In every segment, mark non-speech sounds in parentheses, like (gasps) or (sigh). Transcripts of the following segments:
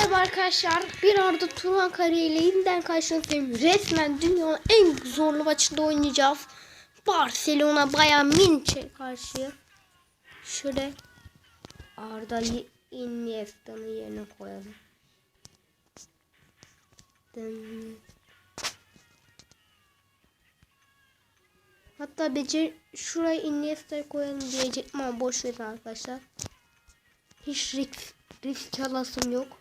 Merhaba arkadaşlar. Bir Arda Turan kariyle yeniden karşınızdayım. Resmen dünyanın en zorlu maçında oynayacağız. Barcelona Bayern Münih'e karşı. Şöyle Arda Iniesta'nın yerine koyalım. Hatta becer şuraya Iniesta'yı koyalım diyecektim ama boş verin arkadaşlar. Hiç risk, risk alasım yok.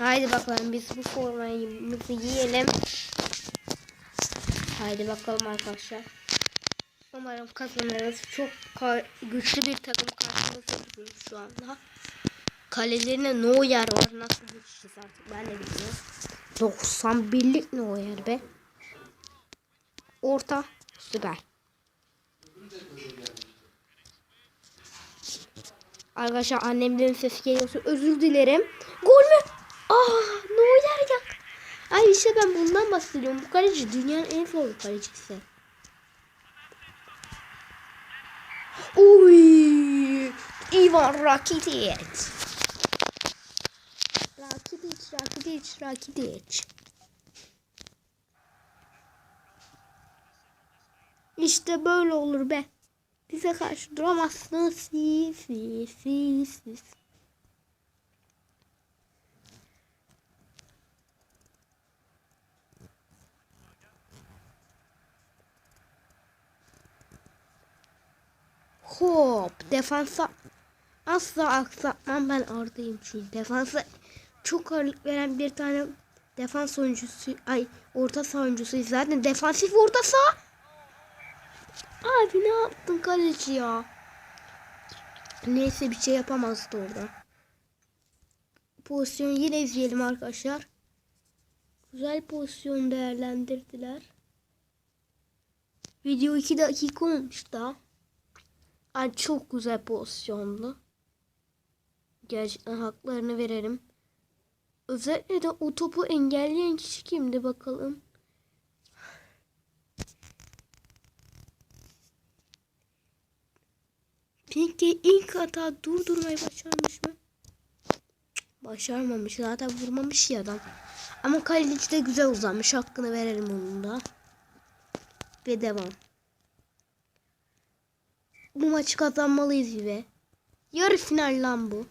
Haydi bakalım biz bu formayımızı yiyelim. Haydi bakalım arkadaşlar. Umarım kazanırız. Çok güçlü bir takım karşımızda duruyor şu anda. Kalelerine Neuer var. Nasıl güçlüyüz artık ben de bilmiyorum. 91'lik Neuer be. Orta. Süper. Arkadaşlar annemlerin sesi geliyorsa özür dilerim. Gol mü? Aa, Neuer ya. Ay işte ben bundan bahsediyorum. Bu kaleci dünyanın en zor kalecisi. Uy! Ivan Rakitic. Rakitic, Rakitic, Rakitic. İşte böyle olur be. Bize karşı duramazsınız siz, siz, siz, siz. Hop defansa asla aksatmam ben Arda'yım çünkü defansa çok ağırlık veren bir tane defans oyuncusu ay orta saha oyuncusuyuz zaten defansif orta saha Abi ne yaptın kaleci ya? Neyse bir şey yapamazdı orada. Pozisyonu yine izleyelim arkadaşlar. Güzel pozisyon değerlendirdiler. Video 2 dakika olmuş da. Ay çok güzel pozisyondu. Gerçekten haklarını verelim. Özellikle de o topu engelleyen kişi kimdi bakalım. Peki ilk hata durdurmayı başarmış mı? Başarmamış. Zaten vurmamış ya adam. Ama kaleci de güzel uzanmış. Hakkını verelim onun da. Ve devam. Bu maçı kazanmalıyız gibi. Yarı final lan bu.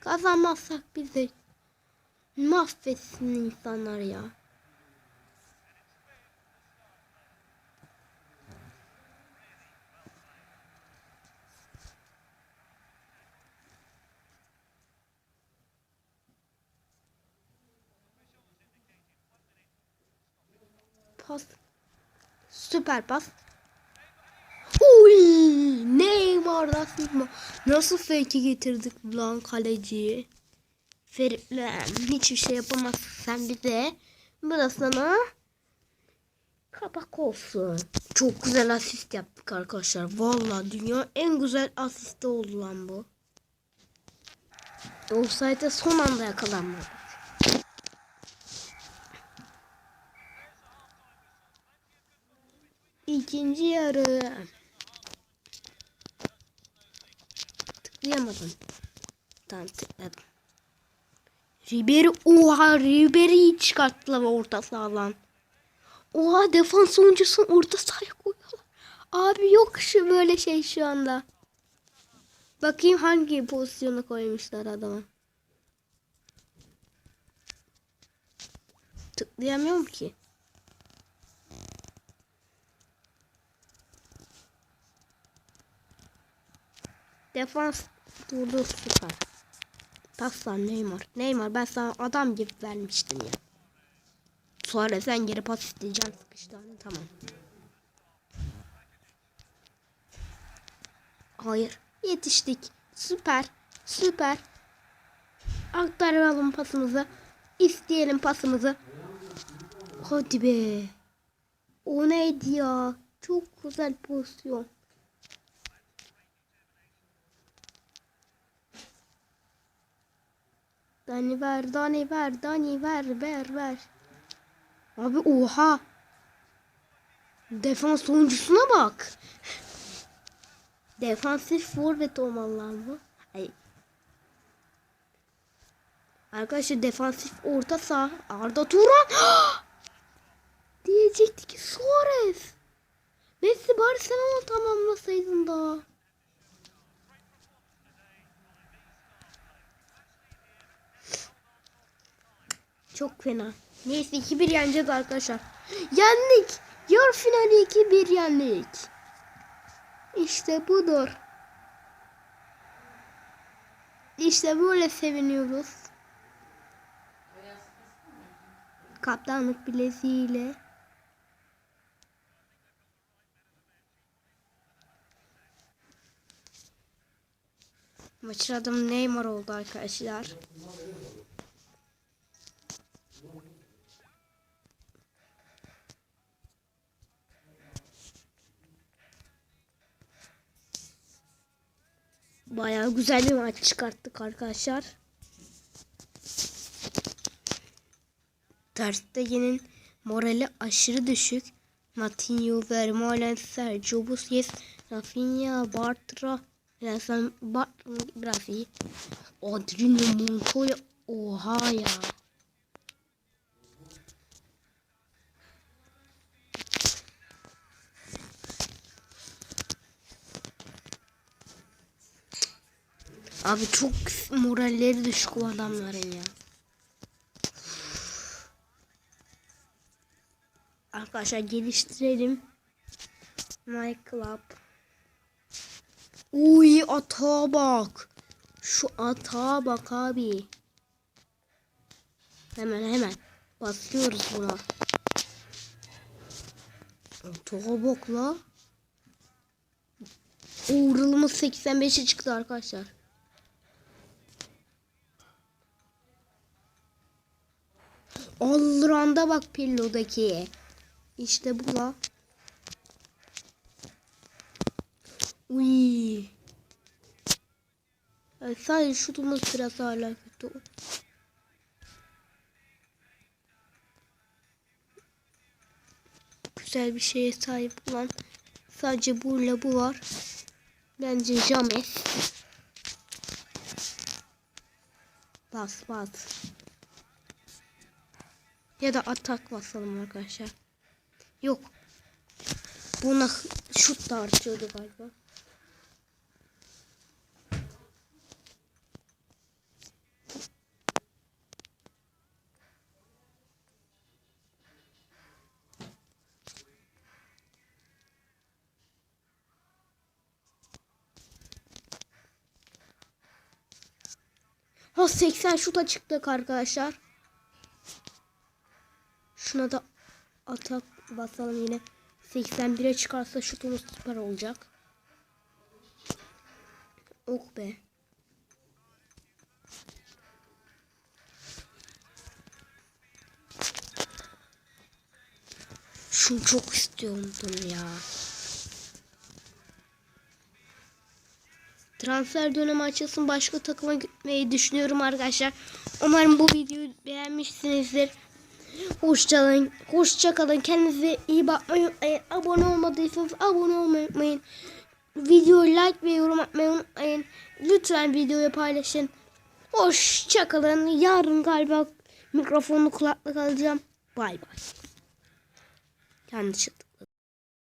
Kazanmazsak bizi mahvetsin insanlar ya. Pas. Süper pas. Uy! Neymar nasıl fake'i getirdik lan kaleciyi? Ferit lan hiçbir şey yapamazsın sen bize. Bu da sana kapak olsun. Çok güzel asist yaptık arkadaşlar. Vallahi dünya en güzel asisti oldu lan bu. Offside'e son anda yakalanmadı. İkinci yarı. Tıklayamadım. Tamam tıkladım. Ribery oha Ribery'i çıkarttılar orta sahadan. Oha defans oyuncusunu orta sahaya koyuyorlar. Abi yok şu böyle şey şu anda. Bakayım hangi pozisyona koymuşlar adama. Tıklayamıyorum ki. Defans durdu süper. Paslan Neymar. Neymar ben sana adam gibi vermiştim ya. Sonra sen geri pas isteyeceksin sıkıştı. Hani, Tamam. Hayır. Yetiştik. Süper. Süper. Aktaralım pasımızı. İsteyelim pasımızı. Hadi be. O neydi ya? Çok güzel pozisyon. Dani ver, Dani ver, Dani ver, ver, ver. Abi oha. Defans oyuncusuna bak. Defansif forvet olmalı lan bu. Ay, Arkadaşlar defansif orta saha Arda Turan. (gasps) Diyecekti ki Suarez. Messi Barcelona tamamlasaydın da. Çok fena. Neyse 2-1 yeneceğiz arkadaşlar. Yendik. Yarı finali 2-1 yendik. İşte budur. İşte böyle seviniyoruz. Kaptanlık bileziğiyle. Maçın adamı Neymar oldu arkadaşlar. Bayağı güzel bir maç çıkarttık arkadaşlar. Terstegen'in morali aşırı düşük. Matinho, Vermaelen, Sergio Busquets, Rafinha, Bartra, Nelson Bartra iyi. Adriano Montoya, oha ya. Abi çok moralleri düşük o adamların ya. Arkadaşlar geliştirelim. My Club. Uy atağa bak. Şu atağa bak abi. Hemen hemen. Basıyoruz buna. Atağa bak la. Uğurlumuz 85'e çıktı arkadaşlar. Allround'a bak Pillo'daki. İşte bu la. Uy. Yani sadece şutumuz biraz hala kötü. Güzel bir şeye sahip olan sadece bu ile bu var. Bence James. Bas bas. Ya da atak basalım arkadaşlar. Yok. Buna şut da artıyordu galiba. Ha 80 şuta çıktık arkadaşlar. Şuna da atak basalım yine. 81'e çıkarsa şutumuz süper olacak. Oh be. Şunu çok istiyordum ya. Transfer dönemi açılsın başka takıma gitmeyi düşünüyorum arkadaşlar. Umarım bu videoyu beğenmişsinizdir. Hoşçakalın. Hoşçakalın. Kendinize iyi bakmayı unutmayın. Abone olmadıysanız abone olmayı unutmayın. Videoyu like ve yorum atmayı unutmayın. Lütfen videoyu paylaşın. Hoşçakalın. Yarın galiba mikrofonlu kulaklık alacağım. Bay bay. Yanlış.